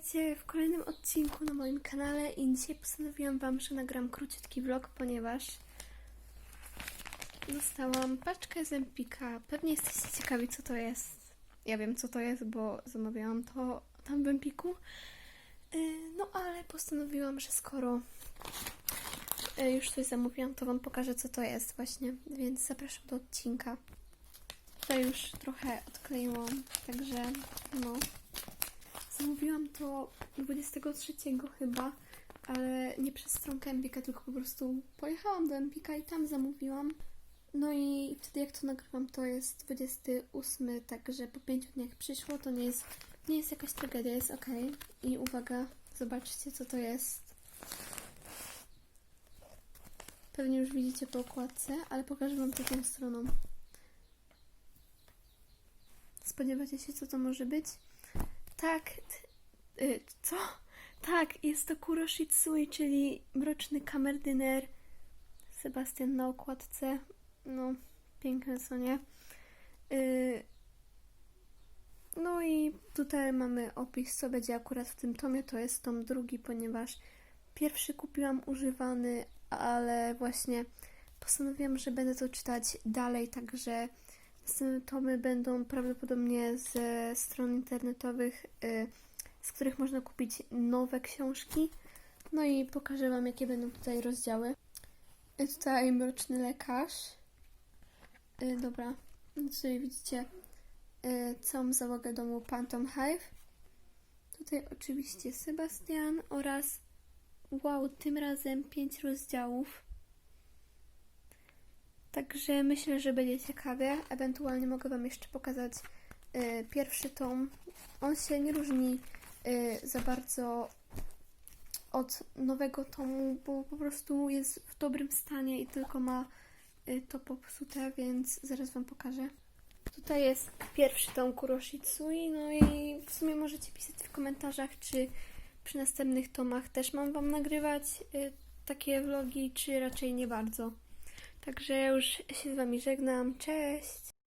Witajcie w kolejnym odcinku na moim kanale i dzisiaj postanowiłam Wam, że nagram króciutki vlog, ponieważ dostałam paczkę z Empika. Pewnie jesteście ciekawi co to jest. Ja wiem co to jest, bo zamawiałam to tam w Empiku. Yy, No ale postanowiłam, że skoro yy, już coś zamówiłam, to Wam pokażę co to jest właśnie, więc zapraszam do odcinka. Tutaj już trochę odkleiłam, także to 23 chyba, ale nie przez stronkę Empika, tylko po prostu pojechałam do Empika i tam zamówiłam. No i wtedy jak to nagrywam, to jest 28, także po 5 dniach przyszło, to nie jest, nie jest jakaś tragedia, jest ok. I uwaga, zobaczcie co to jest. Pewnie już widzicie po okładce, ale pokażę Wam tą stroną. Spodziewacie się, co to może być? Tak, co? Tak, jest to Kuroshitsui, czyli mroczny kamerdyner. Sebastian na okładce. No, piękne co nie? Y, no i tutaj mamy opis, co będzie akurat w tym tomie. To jest tom drugi, ponieważ pierwszy kupiłam używany, ale właśnie postanowiłam, że będę to czytać dalej, także następne tomy będą prawdopodobnie ze stron internetowych, y, z których można kupić nowe książki. No i pokażę Wam, jakie będą tutaj rozdziały. Tutaj Mroczny Lekarz. Y, Dobra, tutaj widzicie y, całą załogę domu Phantom Hive. Tutaj oczywiście Sebastian oraz wow, tym razem pięć rozdziałów. Także myślę, że będzie ciekawie. Ewentualnie mogę Wam jeszcze pokazać y, pierwszy tom. On się nie różni za bardzo od nowego tomu, bo po prostu jest w dobrym stanie i tylko ma y, to popsute, więc zaraz Wam pokażę. Tutaj jest pierwszy tom Kuroshitsui, no i w sumie możecie pisać w komentarzach, czy przy następnych tomach też mam Wam nagrywać y, takie vlogi, czy raczej nie bardzo. Także już się z Wami żegnam. Cześć!